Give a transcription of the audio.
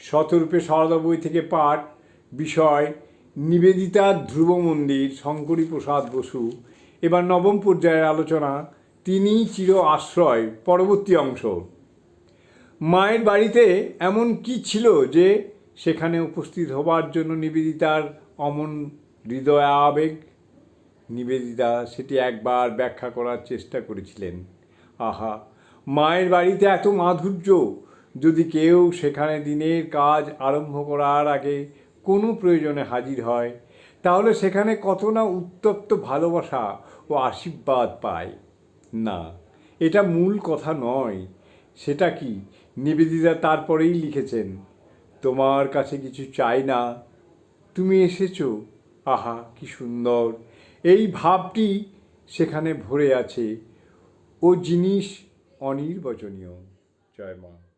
শতরূপে সারদা বই থেকে পাঠ, বিষয়, নিবেদিতা ধ্রুব মন্দির, শঙ্করী প্রসাদ বসু। এবার নবম পর্যায়ের আলোচনা তিনি চির আশ্রয়, পরবর্তী অংশ। মায়ের বাড়িতে এমন কি ছিল যে সেখানে উপস্থিত হবার জন্য নিবেদিতার অমন হৃদয় আবেগ? নিবেদিতা সেটি একবার ব্যাখ্যা করার চেষ্টা করেছিলেন। আহা, মায়ের বাড়িতে এত মাধুর্য যদি কেউ সেখানে দিনের কাজ আরম্ভ করার আগে কোনো প্রয়োজনে হাজির হয়, তাহলে সেখানে কত না উত্তপ্ত ভালোবাসা ও আশীর্বাদ পায়। না, এটা মূল কথা নয়। সেটা কি? নিবেদিতা তারপরেই লিখেছেন, তোমার কাছে কিছু চাই না। তুমি এসেছ? আহা, কি সুন্দর। এই ভাবটি সেখানে ভরে আছে। ও জিনিস অনির্বচনীয়। জয় মা।